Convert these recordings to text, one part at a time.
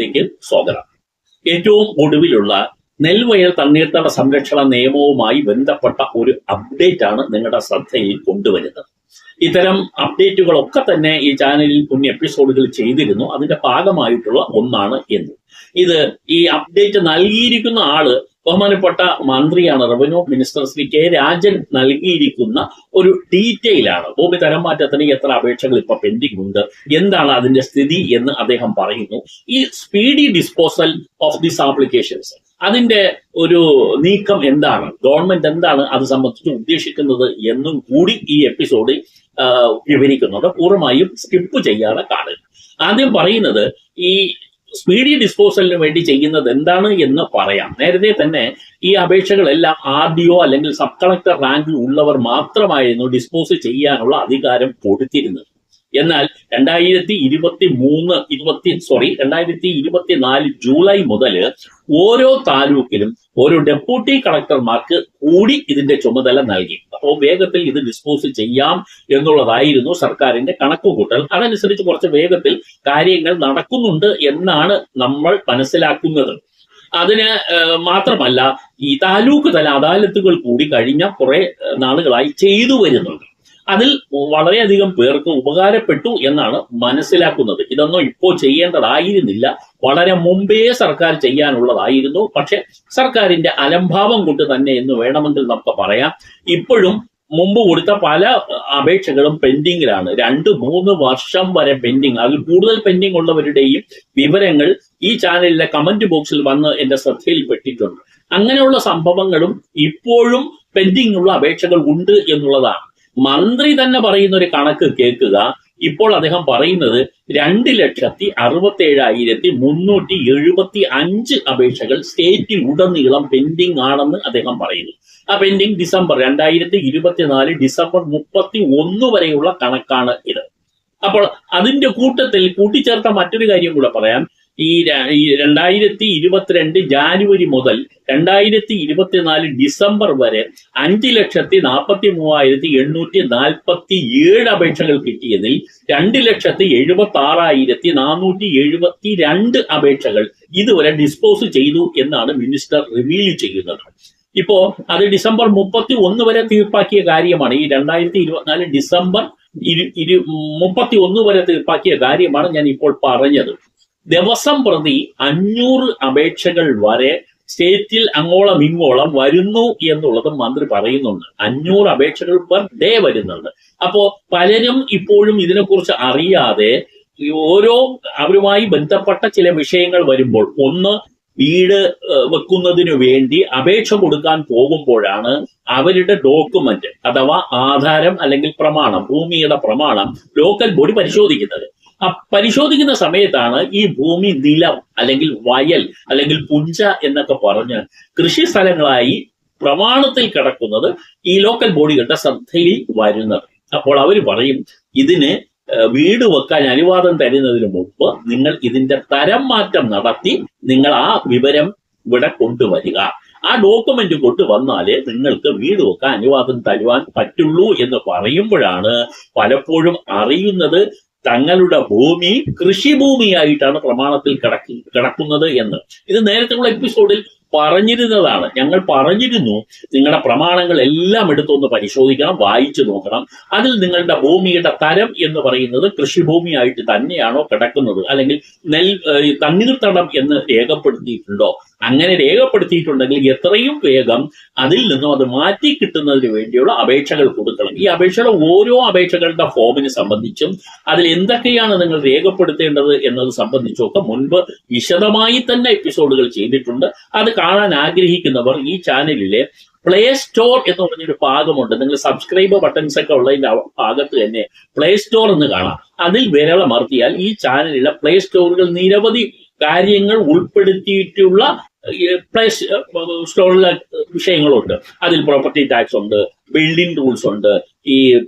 ലേക്ക് സ്വാഗതം. ഏറ്റവും ഒടുവിലുള്ള നെൽവയൽ തണ്ണീർത്തട സംരക്ഷണ നിയമവുമായി ബന്ധപ്പെട്ട ഒരു അപ്ഡേറ്റ് ആണ് നിങ്ങളുടെ ശ്രദ്ധയിൽ കൊണ്ടുവരുന്നത്. ഇത്തരം അപ്ഡേറ്റുകളൊക്കെ തന്നെ ഈ ചാനലിൽ മുൻ എപ്പിസോഡുകൾ ചെയ്തിരുന്നു. അതിന്റെ ഭാഗമായിട്ടുള്ള ഒന്നാണ് എന്ന്. ഇത് ഈ അപ്ഡേറ്റ് നൽകിയിരിക്കുന്ന ആൾ ബഹുമാനപ്പെട്ട മന്ത്രിയാണ് revenue minister Shri K Rajan നൽകിയിരിക്കുന്ന ഒരു ഡീറ്റെയിൽ ആണ് ഭൂമി തരം മാറ്റത്തിന് എത്ര അപേക്ഷകൾ ഇപ്പൊ പെൻഡിംഗ് ഉണ്ട് എന്താണ് അതിന്റെ സ്ഥിതി എന്ന് അദ്ദേഹം പറയുന്നു. ഈ speedy disposal of this applications അതിന്റെ ഒരു നീക്കം എന്താണ്? ഗവൺമെന്റ് എന്താണ് അത് സംബന്ധിച്ച് ഉദ്ദേശിക്കുന്നത് എന്നും കൂടി ഈ എപ്പിസോഡിൽ വിവരിക്കുന്നുണ്ട് പൂർണമായും സ്കിപ്പ് ചെയ്യാതെ കാണുക. ആദ്യം പറയുന്നത് ഈ സ്പീഡി ഡിസ്പോസലിന് വേണ്ടി ചെയ്യുന്നത് എന്താണ് എന്ന് പറയാം. നേരത്തെ തന്നെ ഈ അപേക്ഷകളെല്ലാം ആർ ഡി ഒ അല്ലെങ്കിൽ സബ് കളക്ടർ റാങ്കിൽ ഉള്ളവർ മാത്രമായിരുന്നു ഡിസ്പോസ് ചെയ്യാനുള്ള അധികാരം കൊടുത്തിരുന്നത്. എന്നാൽ രണ്ടായിരത്തി ഇരുപത്തി മൂന്ന് ഇരുപത്തി സോറി രണ്ടായിരത്തി ഇരുപത്തി നാല് ജൂലൈ മുതൽ ഓരോ താലൂക്കിലും ഓരോ ഡെപ്യൂട്ടി കളക്ടർമാർക്ക് കൂടി ഇതിന്റെ ചുമതല നൽകി. അപ്പോൾ വേഗത്തിൽ ഇത് ഡിസ്പോസ് ചെയ്യാം എന്നുള്ളതായിരുന്നു സർക്കാരിന്റെ കണക്കുകൂട്ടൽ. അതനുസരിച്ച് കുറച്ച് വേഗത്തിൽ കാര്യങ്ങൾ നടക്കുന്നുണ്ട് എന്നാണ് നമ്മൾ മനസ്സിലാക്കുന്നത്. അതിന് മാത്രമല്ല ഈ താലൂക്ക് തല അദാലത്തുകൾ കൂടി കഴിഞ്ഞ കുറെ നാളുകളായി ചെയ്തു വരുന്നുണ്ട്. അതിൽ വളരെയധികം പേർക്ക് ഉപകാരപ്പെട്ടു എന്നാണ് മനസ്സിലാക്കുന്നത്. ഇതൊന്നും ഇപ്പോൾ ചെയ്യേണ്ടതായിരുന്നില്ല. വളരെ മുമ്പേ സർക്കാർ ചെയ്യാനുള്ളതായിരുന്നു. പക്ഷെ സർക്കാരിന്റെ അലംഭാവം കൊണ്ട് തന്നെ എന്ന് വേണമെങ്കിൽ നമുക്ക് പറയാം. ഇപ്പോഴും മുമ്പ് കൊടുത്ത പല അപേക്ഷകളും പെൻഡിങ്ങിലാണ്. രണ്ട് മൂന്ന് വർഷം വരെ പെൻഡിങ്. അതിൽ കൂടുതൽ പെൻഡിങ് ഉള്ളവരുടെയും വിവരങ്ങൾ ഈ ചാനലിലെ കമന്റ് ബോക്സിൽ വന്ന് എന്റെ ശ്രദ്ധയിൽപ്പെട്ടിട്ടുണ്ട് അങ്ങനെയുള്ള സംഭവങ്ങളും ഇപ്പോഴും പെൻഡിങ് ഉള്ള അപേക്ഷകൾ ഉണ്ട് എന്നുള്ളതാണ്. മന്ത്രി തന്നെ പറയുന്ന ഒരു കണക്ക് കേൾക്കുക. ഇപ്പോൾ അദ്ദേഹം പറയുന്നത് രണ്ട് ലക്ഷത്തി അറുപത്തി ഏഴായിരത്തി മുന്നൂറ്റി എഴുപത്തി അഞ്ച് അപേക്ഷകൾ സ്റ്റേറ്റിൽ ഉടനീളം പെൻഡിംഗ് ആണെന്ന് അദ്ദേഹം പറയുന്നു. ആ പെൻഡിങ് ഡിസംബർ രണ്ടായിരത്തി ഇരുപത്തിനാല് ഡിസംബർ മുപ്പത്തി ഒന്ന് വരെയുള്ള കണക്കാണ് ഇത്. അപ്പോൾ അതിന്റെ കൂട്ടത്തിൽ കൂട്ടിച്ചേർത്ത മറ്റൊരു കാര്യം കൂടെ പറയാം. ഈ രണ്ടായിരത്തി ഇരുപത്തിരണ്ട് ജാനുവരി മുതൽ രണ്ടായിരത്തി ഇരുപത്തിനാല് ഡിസംബർ വരെ അഞ്ച് ലക്ഷത്തി നാൽപ്പത്തി മൂവായിരത്തി എണ്ണൂറ്റി നാൽപ്പത്തി ഏഴ് അപേക്ഷകൾ കിട്ടിയതിൽ രണ്ട് ലക്ഷത്തി എഴുപത്തി ആറായിരത്തി നാനൂറ്റി എഴുപത്തി രണ്ട് അപേക്ഷകൾ ഇതുവരെ ഡിസ്പോസ് ചെയ്തു എന്നാണ് മിനിസ്റ്റർ റിവീൽ ചെയ്യുന്നത്. ഇപ്പോ അത് ഡിസംബർ മുപ്പത്തി ഒന്ന് വരെ തീർപ്പാക്കിയ കാര്യമാണ്. ഈ രണ്ടായിരത്തി ഇരുപത്തിനാല് ഡിസംബർ ഇരു ഇരു മുപ്പത്തി ഒന്ന് വരെ തീർപ്പാക്കിയ കാര്യമാണ് ഞാൻ ഇപ്പോൾ പറഞ്ഞത്. ദിവസം പ്രതി അഞ്ഞൂറ് അപേക്ഷകൾ വരെ സ്റ്റേറ്റിൽ അങ്ങോളം ഇങ്ങോളം വരുന്നു എന്നുള്ളത് മന്ത്രി പറയുന്നുണ്ട്. അഞ്ഞൂറ് അപേക്ഷകൾ പെർ ഡേ വരുന്നുണ്ട്. അപ്പോ പലരും ഇപ്പോഴും ഇതിനെക്കുറിച്ച് അറിയാതെ ഓരോ അവരുമായി ബന്ധപ്പെട്ട ചില വിഷയങ്ങൾ വരുമ്പോൾ ഒന്ന് വീട് വെക്കുന്നതിനു വേണ്ടി അപേക്ഷ കൊടുക്കാൻ പോകുമ്പോഴാണ് അവരുടെ ഡോക്യുമെന്റ് അഥവാ ആധാരം അല്ലെങ്കിൽ പ്രമാണം ഭൂമിയുടെ പ്രമാണം ലോക്കൽ ബോഡി പരിശോധിക്കുന്നത്. ആ പരിശോധിക്കുന്ന സമയത്താണ് ഈ ഭൂമി നിലം അല്ലെങ്കിൽ വയൽ അല്ലെങ്കിൽ പുഞ്ച എന്നൊക്കെ പറഞ്ഞ് കൃഷി സ്ഥലങ്ങളായി പ്രമാണത്തിൽ കിടക്കുന്നത് ഈ ലോക്കൽ ബോഡികളുടെ ശ്രദ്ധയിൽ വരുന്നത്. അപ്പോൾ അവർ പറയും ഇതിന് വീട് വെക്കാൻ അനുവാദം തരുന്നതിന് മുമ്പ് നിങ്ങൾ ഇതിന്റെ തരം മാറ്റം നടത്തി നിങ്ങൾ ആ വിവരം ഇവിടെ കൊണ്ടുവരിക. ആ ഡോക്യുമെന്റ് കൊണ്ടുവന്നാലേ നിങ്ങൾക്ക് വീട് വെക്കാൻ അനുവാദം തരുവാൻ പറ്റുള്ളൂ എന്ന് പറയുമ്പോഴാണ് പലപ്പോഴും അറിയുന്നത് തങ്ങളുടെ ഭൂമി കൃഷിഭൂമിയായിട്ടാണ് പ്രമാണത്തിൽ കിടക്കി കിടക്കുന്നത് എന്ന്. ഇത് നേരത്തെയുള്ള എപ്പിസോഡിൽ പറഞ്ഞിരുന്നതാണ്. ഞങ്ങൾ പറഞ്ഞിരുന്നു നിങ്ങളുടെ പ്രമാണങ്ങൾ എല്ലാം എടുത്തൊന്ന് പരിശോധിക്കണം വായിച്ചു നോക്കണം. അതിൽ നിങ്ങളുടെ ഭൂമിയുടെ തരം എന്ന് പറയുന്നത് കൃഷിഭൂമിയായിട്ട് തന്നെയാണോ കിടക്കുന്നത്? അല്ലെങ്കിൽ നെൽ തണ്ണീർത്തടം എന്ന് രേഖപ്പെടുത്തിയിട്ടുണ്ടോ? അങ്ങനെ രേഖപ്പെടുത്തിയിട്ടുണ്ടെങ്കിൽ എത്രയും വേഗം അതിൽ നിന്നും അത് മാറ്റി കിട്ടുന്നതിന് വേണ്ടിയുള്ള അപേക്ഷകൾ കൊടുക്കണം. ഈ അപേക്ഷയുടെ ഓരോ അപേക്ഷകളുടെ ഫോമിനെ സംബന്ധിച്ചും അതിൽ എന്തൊക്കെയാണ് നിങ്ങൾ രേഖപ്പെടുത്തേണ്ടത് എന്നത് സംബന്ധിച്ചൊക്കെ മുൻപ് വിശദമായി തന്നെ എപ്പിസോഡുകൾ ചെയ്തിട്ടുണ്ട്. അത് കാണാൻ ആഗ്രഹിക്കുന്നവർ ഈ ചാനലിലെ പ്ലേ സ്റ്റോർ എന്ന് പറഞ്ഞൊരു ഭാഗമുണ്ട്. നിങ്ങൾ സബ്സ്ക്രൈബ് ബട്ടൺസ് ഒക്കെ ഉള്ളതിന്റെ ഭാഗത്ത് തന്നെ പ്ലേ സ്റ്റോർ എന്ന് കാണാം. അതിൽ വിരളമർത്തിയാൽ ഈ ചാനലിലെ പ്ലേ സ്റ്റോറുകൾ നിരവധി കാര്യങ്ങൾ ഉൾപ്പെടുത്തിയിട്ടുള്ള പ്ലേ സ്റ്റോറിലെ വിഷയങ്ങളുണ്ട്. അതിൽ പ്രോപ്പർട്ടി ടാക്സ് ഉണ്ട് ബിൽഡിംഗ് റൂൾസ് ഉണ്ട് ഈ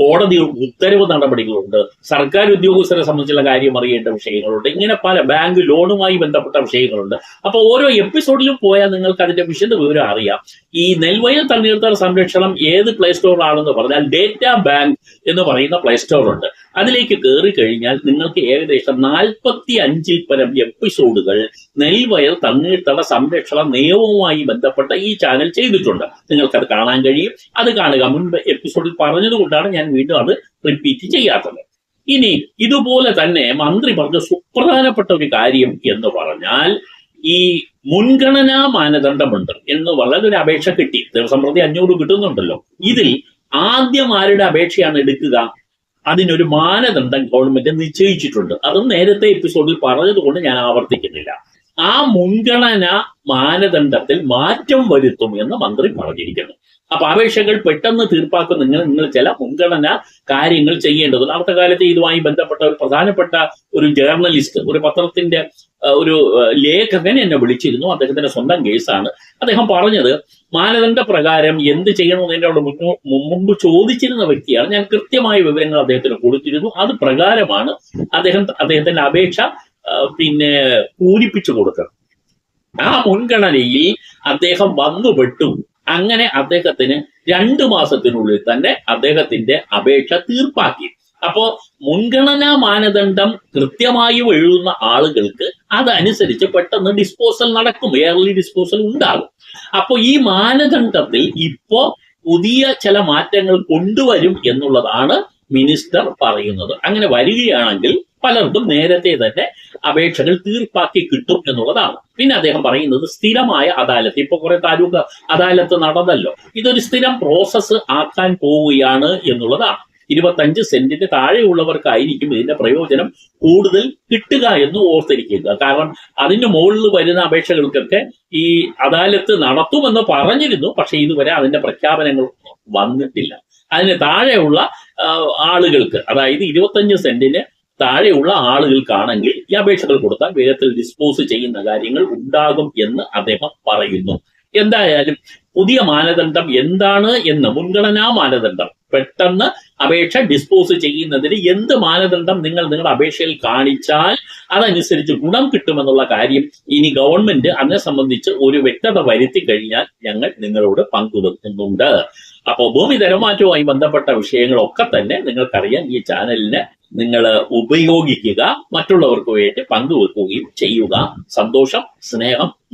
കോടതി ഉത്തരവ് നടപടികളുണ്ട്. സർക്കാർ ഉദ്യോഗസ്ഥരെ സംബന്ധിച്ചുള്ള കാര്യം അറിയേണ്ട വിഷയങ്ങളുണ്ട്. ഇങ്ങനെ പല ബാങ്ക് ലോണുമായി ബന്ധപ്പെട്ട വിഷയങ്ങളുണ്ട്. അപ്പൊ ഓരോ എപ്പിസോഡിലും പോയാൽ നിങ്ങൾക്ക് അതിന്റെ വിശദ വിവരം അറിയാം. ഈ നെൽവയൽ തണ്ണീർത്തട സംരക്ഷണം ഏത് പ്ലേ സ്റ്റോറിലാണെന്ന് പറഞ്ഞാൽ ഡേറ്റ ബാങ്ക് എന്ന് പറയുന്ന പ്ലേ സ്റ്റോർ ഉണ്ട് അതിലേക്ക് കയറി കഴിഞ്ഞാൽ നിങ്ങൾക്ക് ഏകദേശം നാൽപ്പത്തി അഞ്ചിൽ പരം എപ്പിസോഡുകൾ നെൽവയൽ തണ്ണീർത്തട സംരക്ഷണ നിയമവുമായി ബന്ധപ്പെട്ട ഈ ചാനൽ ചെയ്തിട്ടുണ്ട്. നിങ്ങൾക്കത് കാണാൻ കഴിയും. അത് കാണുക മുൻപ് എപ്പിസോഡിൽ പറഞ്ഞതുകൊണ്ടാണ് ഞാൻ വീണ്ടും അത് റിപ്പീറ്റ് ചെയ്യാത്തത്. ഇനി ഇതുപോലെ തന്നെ മന്ത്രി പറഞ്ഞ സുപ്രധാനപ്പെട്ട ഒരു കാര്യം എന്ന് പറഞ്ഞാൽ ഈ മുൻഗണനാ മാനദണ്ഡമുണ്ട് എന്ന് വളരെ ഒരു അപേക്ഷ കിട്ടി. ദിവസം പ്രതി അഞ്ഞൂറ് കിട്ടുന്നുണ്ടല്ലോ. ഇതിൽ ആദ്യം ആരുടെ അപേക്ഷയാണ് എടുക്കുക? അതിനൊരു മാനദണ്ഡം ഗവൺമെന്റ് നിശ്ചയിച്ചിട്ടുണ്ട്. അതും നേരത്തെ എപ്പിസോഡിൽ പറഞ്ഞതുകൊണ്ട് ഞാൻ ആവർത്തിക്കുന്നില്ല. ആ മുൻഗണന മാനദണ്ഡത്തിൽ മാറ്റം വരുത്തും എന്ന് മന്ത്രി പറഞ്ഞിരിക്കുന്നു. അപ്പൊ അപേക്ഷകൾ പെട്ടെന്ന് തീർപ്പാക്കുന്ന നിങ്ങൾ നിങ്ങൾ ചില മുൻഗണന കാര്യങ്ങൾ ചെയ്യേണ്ടതുണ്ട്. അടുത്ത കാലത്ത് ഇതുമായി ബന്ധപ്പെട്ട ഒരു പ്രധാനപ്പെട്ട ഒരു ജേർണലിസ്റ്റ് ഒരു പത്രത്തിന്റെ ഒരു ലേഖകൻ എന്നെ വിളിച്ചിരുന്നു. അദ്ദേഹത്തിന്റെ സ്വന്തം കേസാണ് അദ്ദേഹം പറഞ്ഞത് മാനദണ്ഡ പ്രകാരം എന്ത് ചെയ്യണമെന്ന് എന്നോട് മുമ്പ് ചോദിച്ചിരുന്ന വ്യക്തിയാണ്. ഞാൻ കൃത്യമായ വിവരങ്ങൾ അദ്ദേഹത്തിന് കൊടുത്തിരുന്നു. അത് പ്രകാരമാണ് അദ്ദേഹം അദ്ദേഹത്തിന്റെ അപേക്ഷ പിന്നെ പൂരിപ്പിച്ചു കൊടുത്തത്. ആ മുൻഗണനയിൽ അദ്ദേഹം വന്നുപെട്ടു. അങ്ങനെ അദ്ദേഹത്തിന് രണ്ടു മാസത്തിനുള്ളിൽ തന്നെ അദ്ദേഹത്തിന്റെ അപേക്ഷ തീർപ്പാക്കി. അപ്പോ മുൻഗണനാ മാനദണ്ഡം കൃത്യമായി എഴുതുന്ന ആളുകൾക്ക് അതനുസരിച്ച് പെട്ടെന്ന് ഡിസ്പോസൽ നടക്കും. എയർലി ഡിസ്പോസൽ ഉണ്ടാകും. അപ്പോ ഈ മാനദണ്ഡത്തിൽ ഇപ്പോ പുതിയ ചില മാറ്റങ്ങൾ കൊണ്ടുവരും എന്നുള്ളതാണ് മിനിസ്റ്റർ പറയുന്നത്. അങ്ങനെ വരികയാണെങ്കിൽ പലർക്കും നേരത്തെ തന്നെ അപേക്ഷകൾ തീർപ്പാക്കി കിട്ടും എന്നുള്ളതാണ്. പിന്നെ അദ്ദേഹം പറയുന്നത് സ്ഥിരമായ അദാലത്ത്. ഇപ്പൊ കുറെ താലൂക്ക് അദാലത്ത് നടന്നല്ലോ. ഇതൊരു സ്ഥിരം പ്രോസസ്സ് ആക്കാൻ പോവുകയാണ് എന്നുള്ളതാണ്. ഇരുപത്തഞ്ച് സെന്റിന് താഴെയുള്ളവർക്കായിരിക്കും ഇതിന്റെ പ്രയോജനം കൂടുതൽ കിട്ടുക എന്ന് ഓർത്തിരിക്കുക. കാരണം അതിന് മുകളിൽ വരുന്ന അപേക്ഷകൾക്കൊക്കെ ഈ അദാലത്ത് നടത്തുമെന്ന് പറഞ്ഞിരുന്നു. പക്ഷെ ഇതുവരെ അതിന്റെ പ്രഖ്യാപനങ്ങൾ വന്നിട്ടില്ല. അതിന് താഴെയുള്ള ആളുകൾക്ക് അതായത് ഇരുപത്തഞ്ച് സെന്റിന് താഴെയുള്ള ആളുകൾക്കാണെങ്കിൽ ഈ അപേക്ഷകൾ കൊടുത്താൽ വേഗത്തിൽ ഡിസ്പോസ് ചെയ്യുന്ന കാര്യങ്ങൾ ഉണ്ടാകും എന്ന് അദ്ദേഹം പറയുന്നു. എന്തായാലും പുതിയ മാനദണ്ഡം എന്താണ് എന്ന് മുൻഗണനാ മാനദണ്ഡം. പെട്ടെന്ന് അപേക്ഷ ഡിസ്പോസ് ചെയ്യുന്നതിന് എന്ത് മാനദണ്ഡം നിങ്ങൾ നിങ്ങളുടെ അപേക്ഷയിൽ കാണിച്ചാൽ അതനുസരിച്ച് ഗുണം കിട്ടുമെന്നുള്ള കാര്യം ഇനി ഗവൺമെന്റ് അതിനെ സംബന്ധിച്ച് ഒരു വ്യക്തത വരുത്തി കഴിഞ്ഞാൽ ഞങ്ങൾ നിങ്ങളോട് പങ്കുവെക്കുന്നുണ്ട്. അപ്പോൾ ഭൂമി തരമാറ്റവുമായി ബന്ധപ്പെട്ട വിഷയങ്ങളൊക്കെ തന്നെ നിങ്ങൾക്കറിയാം. ഈ ചാനലിനെ നിങ്ങൾ ഉപയോഗിക്കുക മറ്റുള്ളവർക്ക് വേണ്ടി പങ്കുവെക്കുകയും ചെയ്യുക. സന്തോഷം സ്നേഹം.